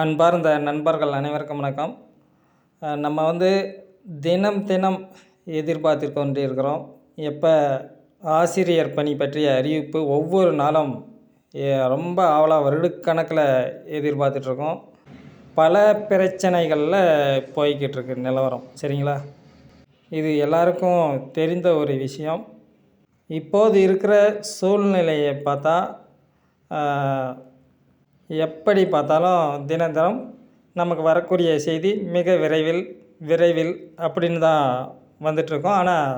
அன்பார்ந்த நண்பர்கள் அனைவருக்கும் வணக்கம். நம்ம வந்து தினம் தினம் எதிர்பார்த்து கொண்டிருக்கிறோம். எப்போ ஆசிரியர் பணி பற்றிய அறிவிப்பு ஒவ்வொரு நாளும் ரொம்ப ஆவலாக வருடக்கணக்கில் எதிர்பார்த்துட்ருக்கோம் பல பிரச்சனைகளில் போய்கிட்டு இருக்கு நிலவரம். சரிங்களா? இது எல்லாருக்கும் தெரிந்த ஒரு விஷயம். இப்போது இருக்கிற சூழ்நிலையை பார்த்தா எப்படி பார்த்தாலும் தினம் தினம் நமக்கு வரக்கூடிய செய்தி மிக விரைவில் விரைவில் அப்படின்னு தான் வந்துட்டுருக்கோம். ஆனால்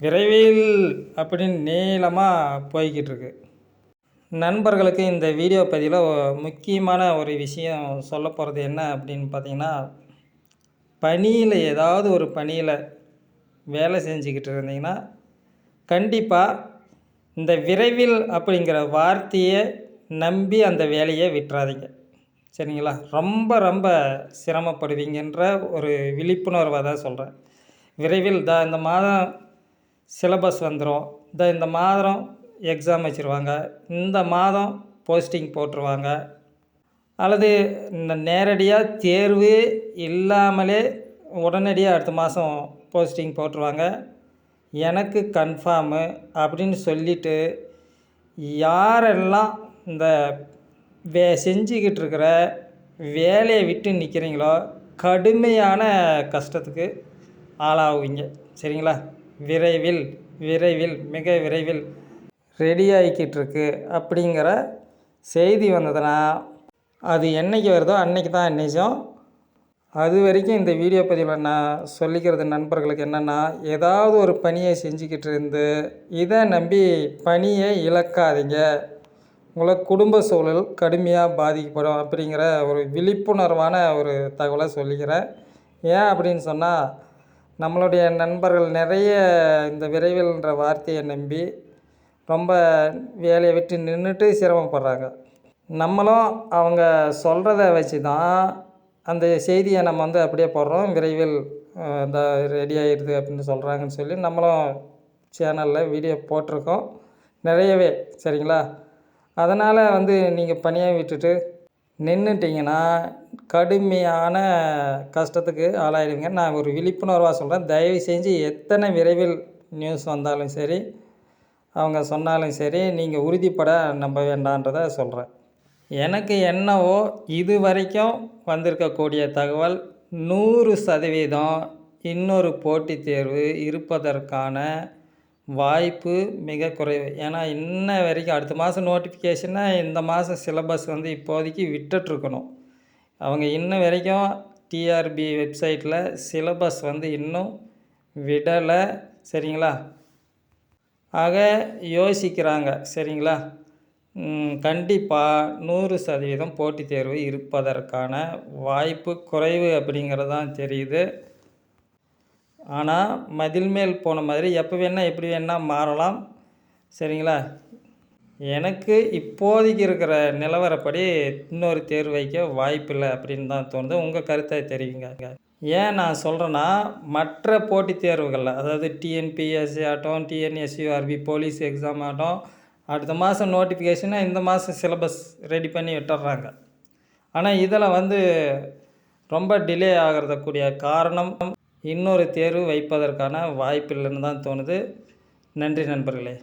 விரைவில் அப்படின்னு நீளமாக போய்கிட்டுருக்கு. நண்பர்களுக்கு இந்த வீடியோ பதிவில் முக்கியமான ஒரு விஷயம் சொல்ல போகிறது என்ன அப்படின்னு பார்த்தீங்கன்னா பணியில் ஏதாவது ஒரு பணியில் வேலை செஞ்சுக்கிட்டு இருந்தீங்கன்னா கண்டிப்பாக இந்த விரைவில் அப்படிங்கிற வார்த்தையை நம்பி அந்த வேலையை விட்டுறாதீங்க. சரிங்களா? ரொம்ப ரொம்ப சிரமப்படுவீங்கன்ற ஒரு விழிப்புணர்வை தான் சொல்கிறேன் விரைவில் த இந்த மாதம் சிலபஸ் வந்துடும் த இந்த மாதம் எக்ஸாம் வச்சுருவாங்க. இந்த மாதம் போஸ்டிங் போட்டுருவாங்க. அல்லது இந்த நேரடியாக தேர்வு இல்லாமலே உடனடியாக அடுத்த மாதம் போஸ்டிங் போட்டுருவாங்க. எனக்கு கன்ஃபார்மு அப்படின்னு சொல்லிவிட்டு யாரெல்லாம் இந்த வே செஞ்சுக்கிட்டு இருக்கிற வேலையை விட்டு நிற்கிறீங்களோ கடுமையான கஷ்டத்துக்கு ஆளாகுவீங்க. சரிங்களா? விரைவில் விரைவில் மிக விரைவில் ரெடி ஆகிக்கிட்டு இருக்கு அப்படிங்கிற செய்தி வந்ததுன்னா அது என்னைக்கு வருதோ அன்றைக்கி தான் நிஜம். அது வரைக்கும் இந்த வீடியோ பதிவில் நான் சொல்லிக்கிறது நண்பர்களுக்கு என்னென்னா ஏதாவது ஒரு பணியை செஞ்சுக்கிட்டு இருந்து இதை நம்பி பணியை இழக்காதீங்க. உங்களை குடும்ப சூழல் கடுமையாக பாதிக்கப்படும் அப்படிங்கிற ஒரு விழிப்புணர்வான ஒரு தகவலை சொல்லிக்கிறேன் ஏன் அப்படின்னு சொன்னால் நம்மளுடைய நண்பர்கள் நிறைய இந்த விரைவில்ன்ற வார்த்தையை நம்பி ரொம்ப வேலையை விட்டு நின்றுட்டு சிரமப்படுறாங்க. நம்மளும் அவங்க சொல்கிறத வச்சு தான் அந்த செய்தியை நம்ம வந்து அப்படியே போடுறோம். விரைவில் இந்த ரெடி ஆகிடுது அப்படின்னு சொல்கிறாங்கன்னு சொல்லி நம்மளும் சேனலில் வீடியோ போட்டிருக்கோம். நிறையவே சரிங்களா? அதனால் வந்து நீங்கள் பணியை விட்டுட்டு நின்றுட்டிங்கன்னா கடுமையான கஷ்டத்துக்கு ஆளாயிடுவீங்க. நான் ஒரு விழிப்புணர்வாக சொல்கிறேன் தயவு செஞ்சு எத்தனை விரைவில் நியூஸ் வந்தாலும் சரி அவங்க சொன்னாலும் சரி நீங்கள் உறுதிப்பட நம்ப வேண்டான்றதை சொல்கிறேன் எனக்கு என்னவோ இது வரைக்கும் வந்திருக்கக்கூடிய தகவல் நூறு சதவீதம் இன்னொரு போட்டித் தேர்வு இருப்பதற்கான வாய்ப்பு மிக குறைவு. ஏன்னா இன்ன வரைக்கும் அடுத்த மாதம் நோட்டிஃபிகேஷனை இந்த மாதம் சிலபஸ் வந்து இப்போதைக்கு விட்டுட்ருக்கணும் அவங்க இன்ன வரைக்கும் டிஆர்பி வெப்சைட்டில் சிலபஸ் வந்து இன்னும் விடலை. சரிங்களா? ஆக யோசிக்கிறாங்க. சரிங்களா? கண்டிப்பாக நூறு சதவீதம் போட்டித் தேர்வு இருப்பதற்கான வாய்ப்பு குறைவு அப்படிங்கிறது தான் தெரியுது. ஆனால் மதில் மேல் போன மாதிரி எப்போ வேணால் எப்படி வேணால் மாறலாம். சரிங்களா? எனக்கு இப்போதைக்கு இருக்கிற நிலவரப்படி இன்னொரு தேர்வு வைக்க வாய்ப்பில்லை அப்படின்னு தான் தோணுது. உங்கள் கருத்தை தெரிவிங்க. ஏன் நான் சொல்கிறேன்னா மற்ற போட்டித் தேர்வுகளில் அதாவது டிஎன்பிஎஸ்சி ஆகட்டும் டிஎன்எஸ்யூஆர்பி போலீஸ் எக்ஸாம் ஆகட்டும் அடுத்த மாதம் நோட்டிஃபிகேஷனை இந்த மாதம் சிலபஸ் ரெடி பண்ணி விட்டுறாங்க. ஆனால் இதில் வந்து ரொம்ப டிலே ஆகிறதுக்கூடிய காரணம் இன்னொரு தேர்வு வைப்பதற்கான வாய்ப்பில்லைன்னு தான் தோணுது. நன்றி நண்பர்களே.